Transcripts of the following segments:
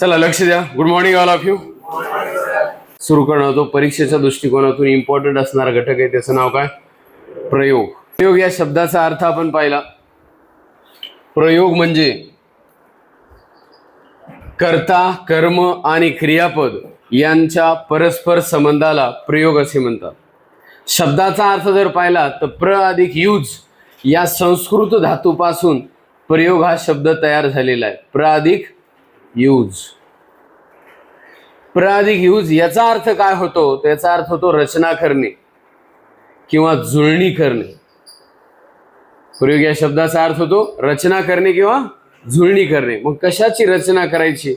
चला लक्ष द्या. Good morning all of you सुरू करणार होतो. परीक्षेच्या दृष्टिकोनातून इम्पॉर्टंट असणारा घटक आहे त्याचं नाव काय? प्रयोग. प्रयोग या शब्दाचा अर्थ आपण पाहिला. प्रयोग म्हणजे कर्ता कर्म आणि क्रियापद यांच्या परस्पर संबंधाला प्रयोग असे म्हणतात. शब्दाचा अर्थ जर पाहिला तर प्र अधिक यूज या संस्कृत धातूपासून प्रयोग हा शब्द तयार झालेला आहे. प्र अधिक यूज प्र अधिक यूज याचा अर्थ काय होतो? त्याचा अर्थ होतो रचना करणे किंवा जुळणी करणे. प्रयोग या शब्दाचा अर्थ होतो रचना करणे किंवा जुळणी करणे. मग कशाची रचना करायची?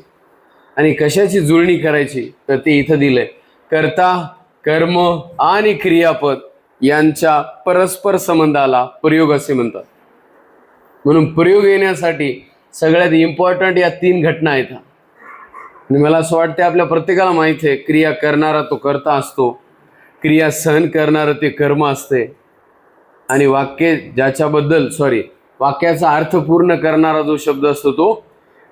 आणि कशाची जुळणी करायची? तर ते इथं दिलंय. कर्ता कर्म आणि क्रियापद यांच्या परस्पर संबंधाला प्रयोग असे म्हणतात. म्हणून प्रयोग येण्यासाठी सगळ्यात इम्पॉर्टंट या तीन घटना आहेत. आणि मला असं वाटतं आपल्या प्रत्येकाला माहीत आहे क्रिया करणारा तो कर्ता असतो. क्रिया सहन करणारं ते कर्म असते. आणि वाक्य ज्याच्याबद्दल सॉरी वाक्याचा अर्थ पूर्ण करणारा जो शब्द असतो तो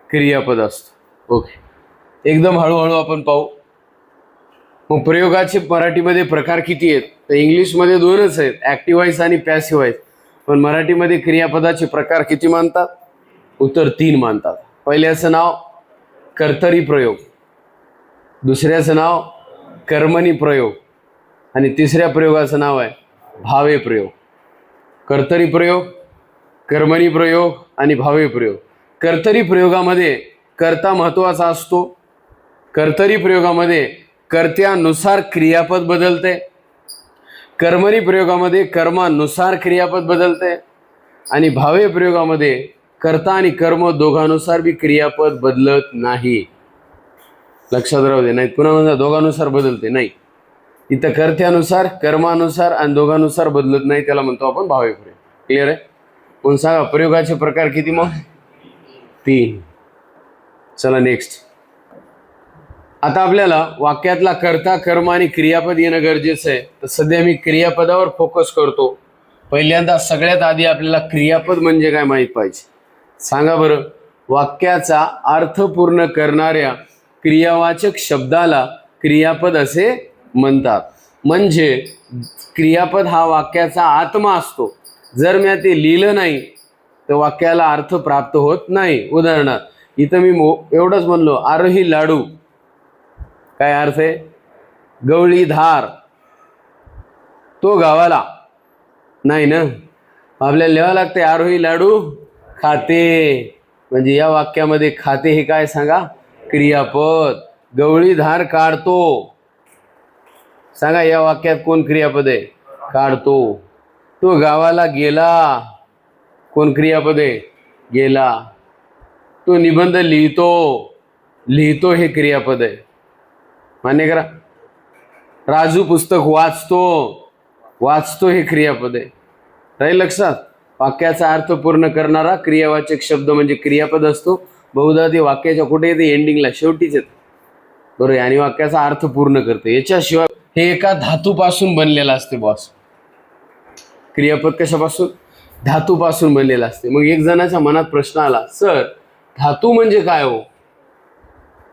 क्रियापद असतो. ओके एकदम हळूहळू आपण पाहू. मग प्रयोगाचे मराठीमध्ये प्रकार किती आहेत? तर इंग्लिशमध्ये दोनच आहेत ॲक्टिव्हाईस आणि पॅसिव्हाईस पण मराठीमध्ये क्रियापदाचे प्रकार किती मानतात? उत्तर तीन मानतात. पहिल्याचं नाव कर्तरी प्रयोग. दुसऱ्याचं नाव कर्मणी प्रयोग. आणि तिसऱ्या प्रयोगाचं नाव आहे भावे प्रयोग. कर्तरी प्रयोग कर्मणी प्रयोग आणि भावे प्रयोग. कर्तरी प्रयोगामध्ये कर्ता महत्त्वाचा असतो. कर्तरी प्रयोगामध्ये कर्त्यानुसार क्रियापद बदलते. कर्मणी प्रयोगामध्ये कर्मानुसार क्रियापद बदलते. आणि भावे प्रयोगामध्ये कर्ता आणि कर्म दोघांनुसार बी क्रियापद बदलत नाही. लक्षात राहू दे नाही पुन्हा म्हणजे दोघांनुसार बदलते नाही. इथं कर्त्यानुसार कर्मानुसार आणि दोघांनुसार बदलत नाही त्याला म्हणतो आपण भावे प्रयोग क्लिअर आहे? पण सांगा प्रयोगाचे प्रकार किती मग? तीन. चला नेक्स्ट आता आपल्याला वाक्यातला कर्ता कर्म आणि क्रियापद येणं गरजेचं आहे. तर सध्या मी क्रियापदावर फोकस करतो. पहिल्यांदा सगळ्यात आधी आपल्याला क्रियापद म्हणजे काय माहीत पाहिजे? सांगा बरं वाक्याचा अर्थ पूर्ण करणाऱ्या क्रियावाचक शब्दाला क्रियापद असे म्हणतात. म्हणजे क्रियापद हा वाक्याचा आत्मा असतो. जर मी ते लिहिलं नाही तर वाक्याला अर्थ प्राप्त होत नाही. उदाहरणार्थ इथं मी मो एवढंच म्हणलो आरोही लाडू. काय अर्थ आहे? गवळी धार. तो गावाला. नाही ना? आपल्याला लिहावं लागते आरोही लाडू. खाते. म्हणजे या वाक्यामध्ये खाते हे काय सांगा? क्रियापद. गवळी धार काढतो. सांगा या वाक्यात कोण क्रियापद आहे? काढतो. तो गावाला गेला. कोण क्रियापद आहे? गेला. तो निबंध लिहितो. लिहितो हे क्रियापद आहे. मान्य करा. राजू पुस्तक वाचतो. वाचतो हे क्रियापद आहे. राहील लक्षात? वाक्याचा अर्थ पूर्ण करणारा क्रियावाचक शब्द म्हणजे क्रियापद असतो. बहुधा ते वाक्याच्या कुठे येते एंडिंगला शेवटीच येत. बरोबर आहे आणि वाक्याचा अर्थ पूर्ण करते. याच्याशिवाय हे एका धातूपासून बनलेलं असते बॉस क्रियापद कशापासून? धातूपासून बनलेलं असते. मग एक जणाच्या मनात प्रश्न आला सर धातू म्हणजे काय हो?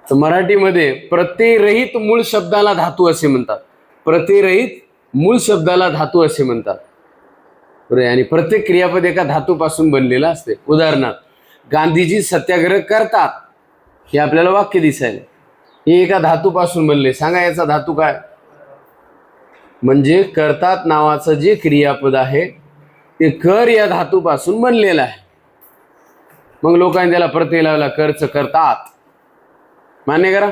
तर मराठीमध्ये प्रत्ययरहित मूळ शब्दाला धातू असे म्हणतात. प्रत्ययरहित मूळ शब्दाला धातू असे म्हणतात. आणि प्रत्येक क्रियापद एका धातूपासून बनलेलं असते. उदाहरणार्थ गांधीजी सत्याग्रह करतात हे आपल्याला वाक्य दिसायला. हे एका धातूपासून बनले. सांगा याचा धातू काय? म्हणजे करतात नावाचं जे क्रियापद आहे ते कर या धातूपासून बनलेलं आहे. मग लोकांनी त्याला प्रत्यय लावला कर्च करतात. मान्य करा.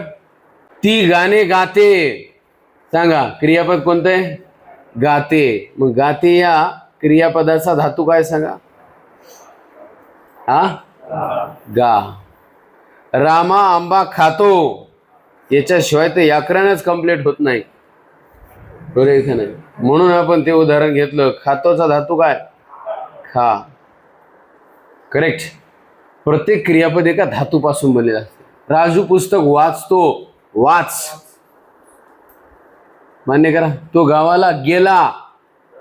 ती गाणे गाते. सांगा क्रियापद कोणतं आहे? गाते. मग गाते या क्रियापदाचा धातू काय सांगा? हा? गा. रामा आंबा खातो. याच्याशिवाय ते व्याकरणच कंप्लीट होत नाही. नाही? म्हणून आपण ते उदाहरण घेतलं. खातोचा धातू काय? खा. करेक्ट प्रत्येक क्रियापद एका धातूपासून बनलेलं असते. राजू पुस्तक वाचतो. वाच. मान्य करा. तो गावाला गेला.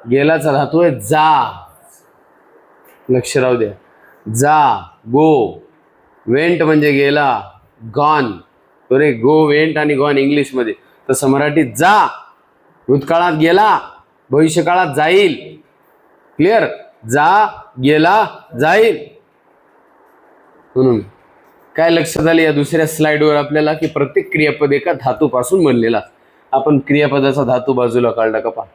गेलाचा धातू आहे. जा. लक्ष राहू द्या. जा. गो वेंट म्हणजे गेला. गॉन बरे गो वेंट आणि गॉन इंग्लिशमध्ये. तसं मराठीत जा. भूतकाळात गेला. भविष्यकाळात जाईल. क्लिअर जा गेला जाईल. म्हणून काय लक्षात आलं या दुसऱ्या स्लाइडवर आपल्याला की प्रत्येक क्रियापद एका धातूपासून बनलेला. आपण क्रियापदाचा धातू बाजूला काढला का पहा.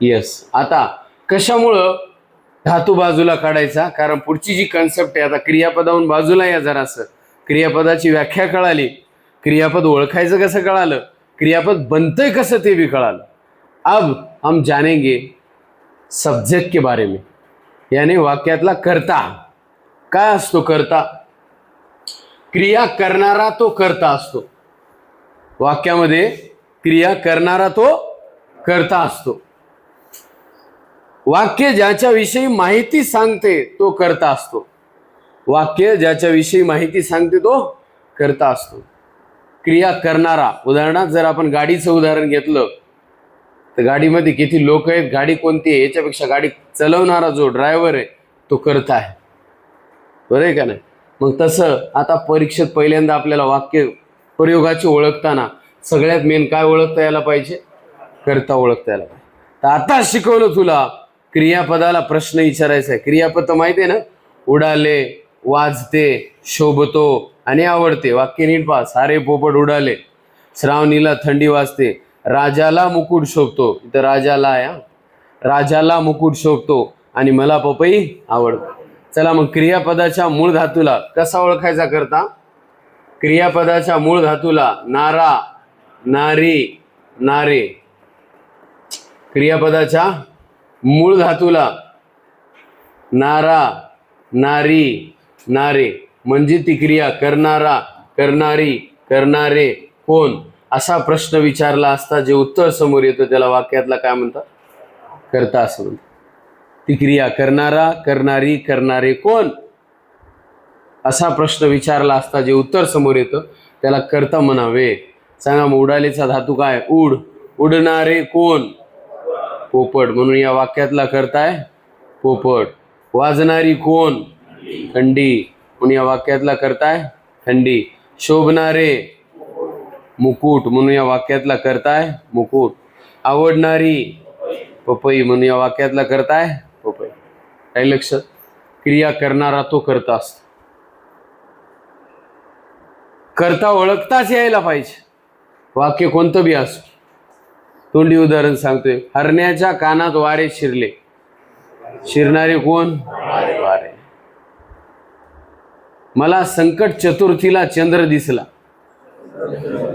येस आता कशामुळं धातू बाजूला काढायचा? कारण पुढची जी कन्सेप्ट आहे आता क्रियापदाहून बाजूला या जरासं. क्रियापदाची व्याख्या कळाली. क्रियापद ओळखायचं कसं कळालं? क्रियापद बनतंय कसं ते बी कळालं. अब हम जानेंगे सब्जेक्ट के बारे में. याने वाक्यातला कर्ता. काय असतो करता? क्रिया करणारा तो कर्ता असतो. वाक्यामध्ये क्रिया करणारा तो कर्ता असतो. वाक्य ज्याच्याविषयी माहिती सांगते तो करता असतो. वाक्य ज्याच्याविषयी माहिती सांगते तो करता असतो. क्रिया करणारा उदाहरणार्थ जर आपण गाडीचं उदाहरण घेतलं तर गाडीमध्ये किती लोक आहेत गाडी कोणती आहे याच्यापेक्षा गाडी चलवणारा जो ड्रायव्हर आहे तो करता आहे. बरं आहे का नाही? मग तसं आता परीक्षेत पहिल्यांदा आपल्याला वाक्य प्रयोगाची ओळखताना सगळ्यात मेन काय ओळखता यायला पाहिजे? करता ओळखता यायला पाहिजे. तर आता शिकवलं तुला क्रियापदाला प्रश्न विचारायचा आहे. क्रियापद तर माहिती आहे ना? उडाले वाजते शोभतो आणि आवडते. वाक्य नीट पहा. सारे पोपट उडाले. श्रावणीला थंडी वाजते. राजाला मुकुट शोभतो. इथं राजाला आहे राजाला मुकुट शोभतो आणि मला पपई आवडतो. चला मग क्रियापदाच्या मूळ धातूला कसा ओळखायचा करता? क्रियापदाच्या मूळ धातूला नारा नारी नारे. क्रियापदाच्या मूळ धातूला नारा नारी नारे. म्हणजे ती क्रिया करणारा करणारी करणारे कोण? असा प्रश्न विचारला असता जे उत्तर समोर येतं त्याला वाक्यातला काय म्हणतात? करता असं म्हणतात. ती क्रिया करणारा करणारी करणारे कोण? असा प्रश्न विचारला असता जे उत्तर समोर येतं त्याला करता म्हणावे. सांगा मग उडालेचा धातू काय? उड. उडणारे कोण? पोपट म्हणून या वाक्यातला करताय? पोपट. वाजणारी कोण? थंडी. म्हणून या वाक्यातला करताय? थंडी. शोभणारे. मुकुट म्हणून या वाक्यातला करताय? मुकुट. आवडणारी. पपई म्हणून या वाक्यातला करताय? पपई. काही लक्षात क्रिया करणारा तो करता असतो. करता ओळखताच यायला पाहिजे. वाक्य कोणतं बी असो. तोंडी उदाहरण सांगतोय. हरण्याच्या कानात वारे शिरले. शिरणारे कोण? वारे मला संकट चतुर्थीला चंद्र दिसला.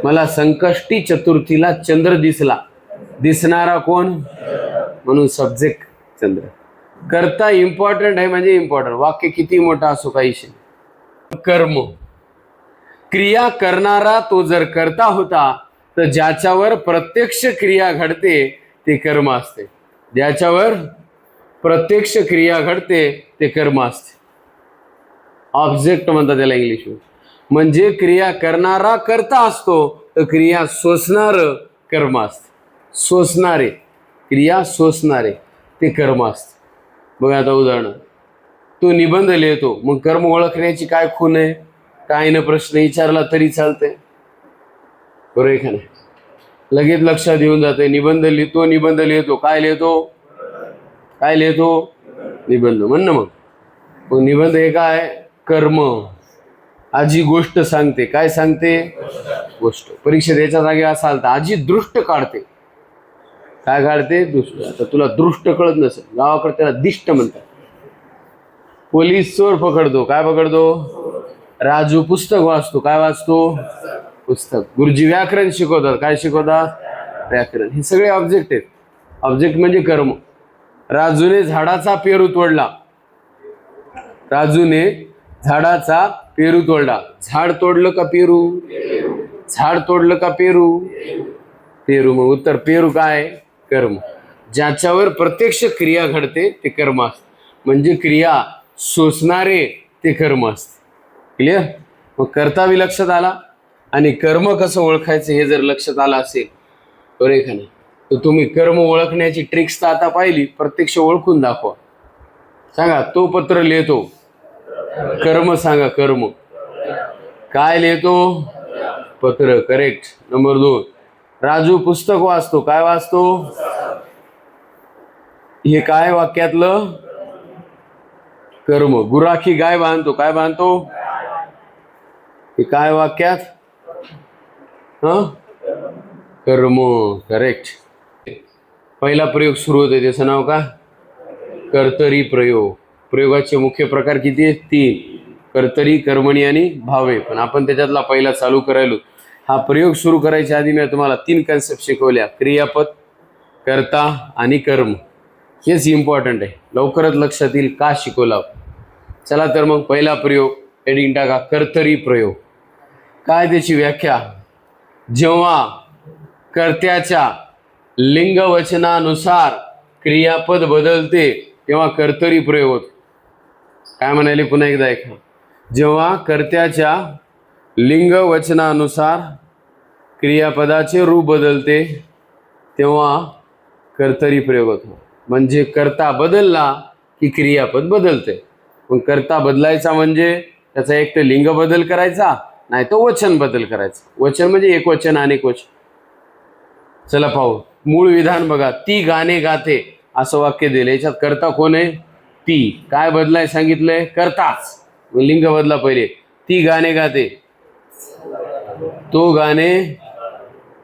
मला संकष्टी चतुर्थीला चंद्र दिसला. दिसणारा कोण? म्हणून सब्जेक्ट चंद्र. करता इम्पॉर्टंट आहे म्हणजे इम्पॉर्टंट वाक्य किती मोठा असो काहीशी कर्म. क्रिया करणारा तो जर करता होता तर ज्याच्यावर प्रत्यक्ष क्रिया घडते ते कर्म असते. ज्याच्यावर प्रत्यक्ष क्रिया घडते ते कर्म असते. ऑब्जेक्ट म्हणतात त्याला इंग्लिश म्हणजे क्रिया करणारा करता असतो तर क्रिया सोसणार कर्म असते. सोसणारे. क्रिया सोसणारे. ते कर्म असते. बघा आता उदाहरण. तो निबंध लिहितो. मग कर्म ओळखण्याची काय खून आहे? काय न प्रश्न विचारला तरी चालते बरोबर का नाही? लगेच लक्षात येऊन जाते निबंध लिहितो निबंध लिहितो. काय लिहितो? काय लिहितो? निबंध. म्हण ना मग. मग निबंध हे काय? कर्म. आजी गोष्ट सांगते काय सांगते? गोष्ट. परीक्षेत याच्या जागी असाल तर आजी दृष्ट काढते काय काढते? दृष्ट. आता तुला दृष्ट कळत नसेल गावाकडे त्याला दिष्ट म्हणतात. पोलीस चोर पकडतो. काय पकडतो? राजू पुस्तक वाचतो. काय वाचतो? पुस्तक. गुरुजी व्याकरण शिकवतात. काय शिकवतात? व्याकरण. हे सगळे ऑब्जेक्ट आहेत. ऑब्जेक्ट म्हणजे कर्म. राजूने झाडाचा पेरू तोडला राजूने झाडाचा पेरू तोडला झाड तोडलं का पेरू? झाड तोडलं का पेरू? पेरू. मग उत्तर पेरू काय? कर्म. ज्याच्यावर प्रत्यक्ष क्रिया घडते ते कर्म असते. म्हणजे क्रिया सोसणारे ते कर्म असते. क्लिअर मग कर्तावी लक्षात आला. आणि कर्म कसं ओळखायचं हे जर लक्षात आलं असेल तर तर तुम्ही कर्म ओळखण्याची ट्रिक्स तर आता पाहिली प्रत्यक्ष ओळखून दाखवा. सांगा तो पत्र लिहितो. कर्म सांगा कर्म. काय लिहितो? पत्र करेक्ट नंबर दोन. राजू पुस्तक वाचतो. काय वाचतो? हे काय वाक्यातलं? कर्म. गुराखी गाय बांधतो. काय बांधतो? हे काय वाक्यात? ह? कर्म करेक्ट पहिला प्रयोग सुरू होते त्याचं नाव का? कर्तरी प्रयोग. प्रयोगाचे मुख्य प्रकार किती आहेत? तीन. कर्तरी कर्मणी आणि भावे. पण आपण त्याच्यातला पहिला चालू करायलो. हा प्रयोग सुरू करायच्या आधी मी तुम्हाला तीन कन्सेप्ट शिकवल्या. क्रियापद कर्ता आणि कर्म. हेच इम्पॉर्टंट आहे. लवकरच लक्षात येईल का शिकवला चला तर मग पहिला प्रयोग हेडिंग टाका. कर्तरी प्रयोग. काय त्याची व्याख्या? जेव्हा कर्त्याच्या लिंगवचनानुसार क्रियापद बदलते तेव्हा कर्तरी प्रयोग होतो. काय म्हणाले पुन्हा एकदा ऐका. जेव्हा कर्त्याच्या लिंगवचनानुसार क्रियापदाचे रूप बदलते तेव्हा कर्तरी प्रयोग होतो. म्हणजे कर्ता बदलला की क्रियापद बदलते. पण कर्ता बदलायचा म्हणजे त्याचा एक तर लिंग बदल करायचा नाही तर वचन बदल करायचा. वचन म्हणजे एक वचन अनेक वचन. चला पाहू. मूळ विधान बघा. ती गाणे गाते असं वाक्य दिलं याच्यात करता कोण आहे? ती. काय बदलाय सांगितलंय? करताच. लिंग बदला पहिले. ती गाणे गाते. तो गाणे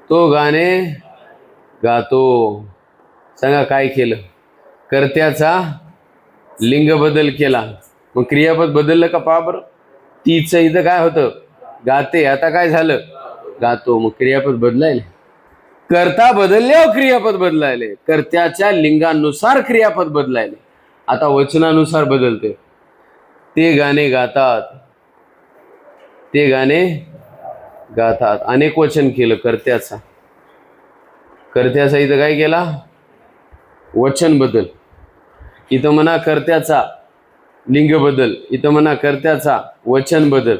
तो गाणे गातो. सांगा काय केलं? कर्त्याचा लिंग बदल केला. मग क्रियापद बदललं का? पहा बरं. तीचं इथं काय होतं? गाते आता काय झालं? गातो मग क्रियापद बदलायले. कर्ता बदलल्यावर क्रियापद बदलायले. कर्त्याच्या लिंगानुसार क्रियापद बदलायले. आता वचनानुसार बदलते. ते गाणे गातात. ते गाणे गातात. अनेक वचन केलं कर्त्याचा. कर्त्याचा इथं काय केला? वचन बदल. इथं म्हणा कर्त्याचा लिंग बदल. इथं म्हणा कर्त्याचा वचन बदल.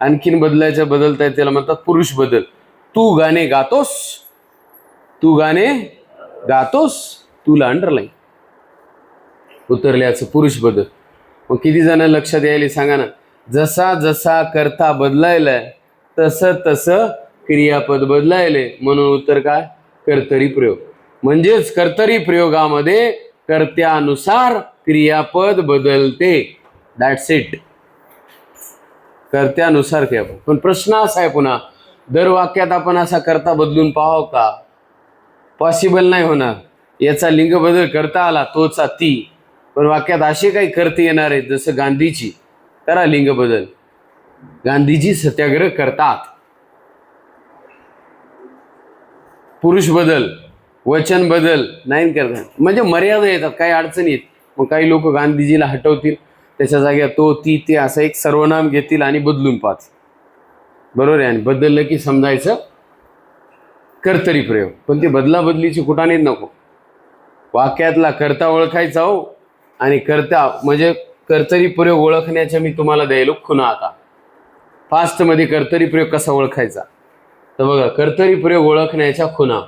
आणखीन बदलायचं बदलता त्याला म्हणतात पुरुष बदल. तू गाणे गातोस तू गाणे गातोस तुला अंडरलाईन उतरल्याचं पुरुष बदल. मग किती जण लक्षात यायला सांगा ना. जसा जसा कर्ता बदलायलाय तसं तसं क्रियापद बदलायले. म्हणून उत्तर काय? कर्तरी प्रयोग. म्हणजेच कर्तरी प्रयोगामध्ये कर्त्यानुसार क्रियापद बदलते. दॅट्स इट कर्त्यानुसार क्रियापद पण प्रश्न असा आहे पुन्हा दर वाक्यात आपण असा करता बदलून पाहाव का? पॉसिबल नाही होणार. याचा लिंग बदल करता आला तोचा ती. पण वाक्यात असे काही करते येणार आहेत जसं गांधीजी. करा लिंग बदल. गांधीजी सत्याग्रह करतात. पुरुष बदल वचन बदल नाही करतात म्हणजे मर्यादा येतात काही अडचणी आहेत मग काही लोक गांधीजीला हटवतील. त्याच्या जाग्या तो ती ते असं एक सर्वनाम घेतील आणि बदलून पाच बरोबर आहे? आणि बदललं की समजायचं कर्तरी प्रयोग. पण ते बदलाबदलीची कुठानेच नको. वाक्यातला कर्ता ओळखायचा हो आणि कर्ता म्हणजे कर्तरी प्रयोग ओळखण्याच्या मी तुम्हाला द्यायलो खुना आता. फास्टमध्ये कर्तरी प्रयोग कसा ओळखायचा? तर बघा कर्तरी प्रयोग ओळखण्याच्या खुना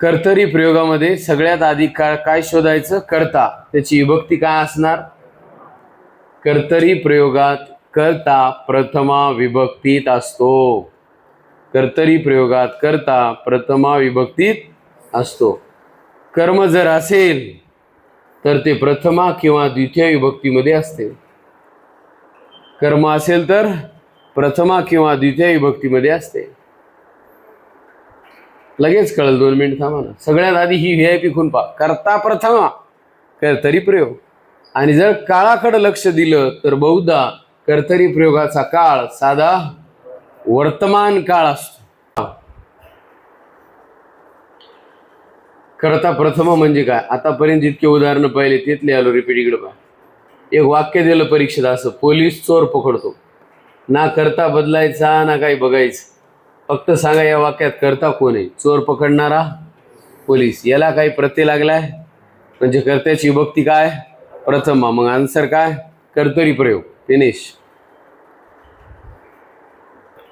कर्तरी प्रयोगामध्ये सगळ्यात आधी काय काय शोधायचं? कर्ता. त्याची विभक्ती काय असणार? कर्तरी प्रयोगात करता प्रथमा विभक्तीत असतो. कर्तरी प्रयोगात करता प्रथमा विभक्तीत असतो. कर्म जर असेल तर ते प्रथमा किंवा द्वितीय विभक्तीमध्ये असते. कर्म असेल तर प्रथमा किंवा द्वितीय विभक्तीमध्ये असते. लगेच कळलं दोन मिनिट थांबा ना. सगळ्यात आधी ही व्ही आय पी खून पा करता प्रथमा कर्तरी प्रयोग. आणि जर काळाकडे लक्ष दिलं तर बहुधा कर्तरी प्रयोगाचा काळ साधा वर्तमान काळ असतो. करता प्रथम म्हणजे काय? आतापर्यंत जितके उदाहरणं पाहिले तिथले आलो रिपीट इकडे पहा. एक वाक्य दिलं परीक्षेत असं पोलीस चोर पकडतो. ना करता बदलायचा ना काही बघायचं. फक्त सांगा या वाक्यात करता कोण आहे? चोर पकडणारा? पोलीस. याला काही प्रत्यय लागलाय? म्हणजे कर्त्याची भक्ती काय? प्रथम मग आन्सर काय? कर्तरी प्रयोग. फिनिश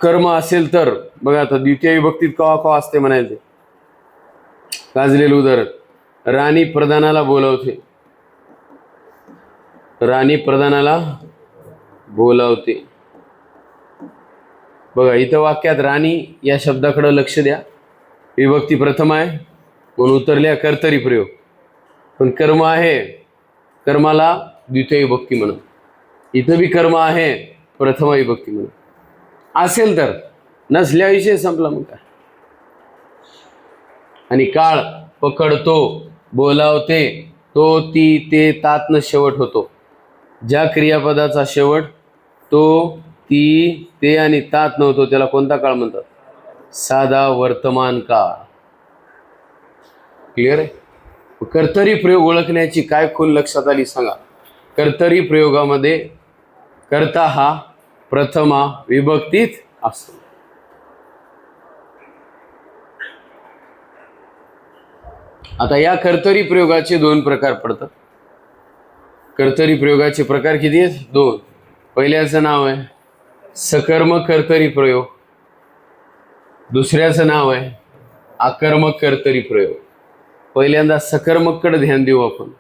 कर्म असेल तर बघा आता द्वितीय विभक्तीत कवा कवा असते म्हणायचे गाजलेलं उदाहरण. राणी प्रधानाला बोलावते. राणी प्रधानाला बोलावते. बघा इथं वाक्यात राणी या शब्दाकडं लक्ष द्या. विभक्ती प्रथम आहे म्हणून उतरल्या कर्तरी प्रयोग. पण कर्म आहे. कर्माला द्वितीय विभक्ती म्हणून. इथं बी कर्म आहे प्रथम विभक्ती म्हणून. असेल तर नसल्याविषयी संपला मग काय? आणि काळ पकडतो बोलावते तो ती ते तातनं शेवट होतो. ज्या क्रियापदाचा शेवट तो ती ते आणि तात नव्हतो त्याला कोणता काळ म्हणतात? साधा वर्तमान काळ. क्लिअर आहे? कर्तरी प्रयोग ओळखण्याची काय खून लक्षात आली सांगा. कर्तरी प्रयोगामध्ये कर्ता हा प्रथमा विभक्तीत असतो आता या कर्तरी प्रयोगाचे दोन प्रकार पडतात. कर्तरी प्रयोगाचे प्रकार किती आहेत? दोन. पहिल्याचं नाव आहे सकर्मक कर्तरी प्रयोग. दुसऱ्याचं नाव आहे आकर्मक कर्तरी प्रयोग. पहिल्यांदा सकर्मककडे ध्यान देऊ आपण.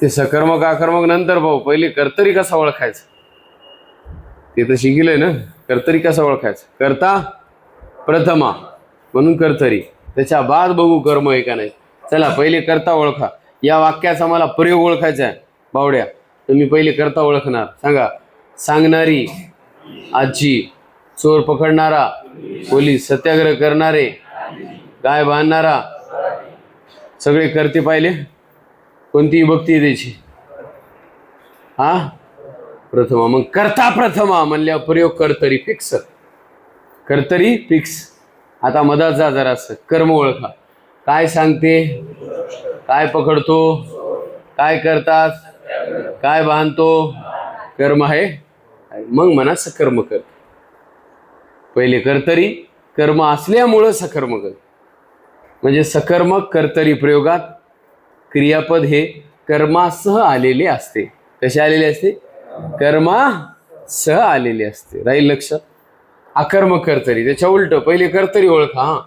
ते सकर्मक आकर्मक नंतर भाऊ पहिले कर्तरी कसा ओळखायचा? ते तर शिकिलंय ना? कर्तरी कसा ओळखायचा? करता प्रथमा म्हणून कर्तरी. त्याच्या बाद बघू कर्म आहे का नाही. चला पहिले करता ओळखा. या वाक्याचा मला प्रयोग ओळखायचा आहे बावड्या. तुम्ही पहिले करता ओळखणार. सांगा सांगणारी आजी चोर पकडणारा पोलीस सत्याग्रह करणारे गाय बांधणारा सगळे करते पाहिले. कोणतीही भक्ती त्याची? हा? प्रथमा. मग करता प्रथमा म्हणल्या प्रयोग करतरी फिक्स करतरी फिक्स आता मधाचा जा जरासं कर्म ओळखा. काय सांगते? काय पकडतो? काय करतात? काय बांधतो? कर्म आहे. मग म्हणा सकर्म कर. पहिले कर्तरी कर्म असल्यामुळं सकर्म कर. म्हणजे सकर्मक कर्तरी प्रयोगात क्रियापद हे कर्मासह आलेले असते. कसे आलेले असते? कर्मासह आलेले असते. राहील लक्षात अकर्मक कर्तरी. त्याच्या उलट पहिले कर्तरी ओळखा हां.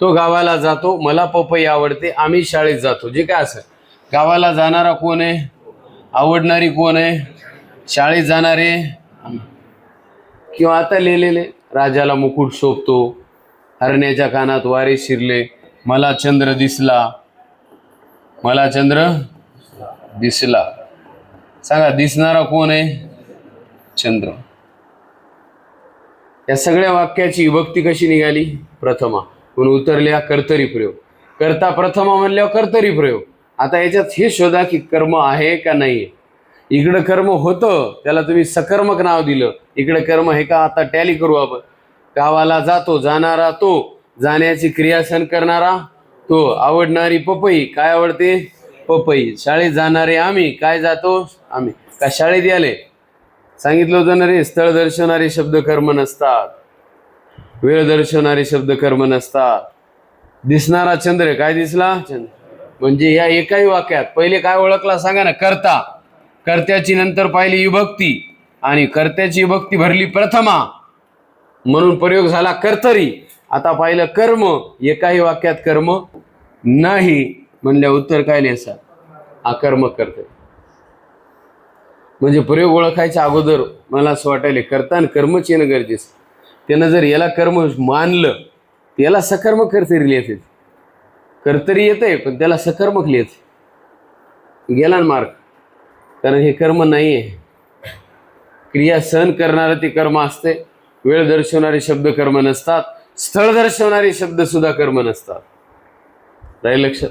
तो गावाला जातो मला पपई आवडते आम्ही शाळेत जातो. जे काय असं. गावाला जाणारा कोण आहे? आवडणारी कोण आहे? शाळेत जाणारे? किंवा आता लिहिलेले राजाला मुकुट शोभतो हरण्याच्या कानात वारे शिरले मला चंद्र दिसला. मला चंद्र दिसला. सांगा दिसणारा कोण आहे? चंद्र. या सगळ्या वाक्याची विभक्ती कशी निघाली? प्रथमा. म्हणून उतरल्या? कर्तरी प्रयोग. करता प्रथमा म्हणल्यावर कर्तरी प्रयोग. आता याच्यात हे शोधा की कर्म आहे का नाही इकडं कर्म होतं त्याला तुम्ही सकर्मक नाव दिलं. इकडे कर्म हे का? आता टॅली करू आपण. गावाला जातो जाणारा तो. जाण्याची क्रियासन करणारा तो आवडणारी पपई. काय आवडते? पपई. शाळेत जाणारे आम्ही काय जातो? आम्ही. का शाळेत याले? सांगितलं होतं ना रे स्थळ दर्शवणारे शब्द कर्म नसतात. वेळ दर्शवणारे शब्द कर्म नसतात. दिसणारा चंद्र काय दिसला? चंद्र. म्हणजे या एकाही वाक्यात पहिले काय ओळखला सांगा ना कर्ता. कर्त्याची नंतर पाहिली विभक्ती. आणि कर्त्याची विभक्ती भरली प्रथमा. म्हणून प्रयोग झाला कर्तरी. आता पाहिलं कर्म एकाही वाक्यात कर्म नाही म्हणल्या उत्तर काय लिहायचं? अकर्म करते. म्हणजे प्रयोग ओळखायच्या अगोदर मला असं वाटायला कर्तान आणि कर्मच येणं गरजेचं. त्यानं जर याला कर्म मानलं याला सकर्मक कर्तरी लिहिते कर्तरी येतंय पण त्याला सकर्मक लिहित गेला ना मार्ग. कारण हे कर्म नाही आहे क्रिया सहन करणारं ते कर्म असते वेळ दर्शवणारे शब्द कर्म नसतात. स्थळ दर्शवणारे शब्द सुद्धा कर्म नसतात. राहील लक्षात?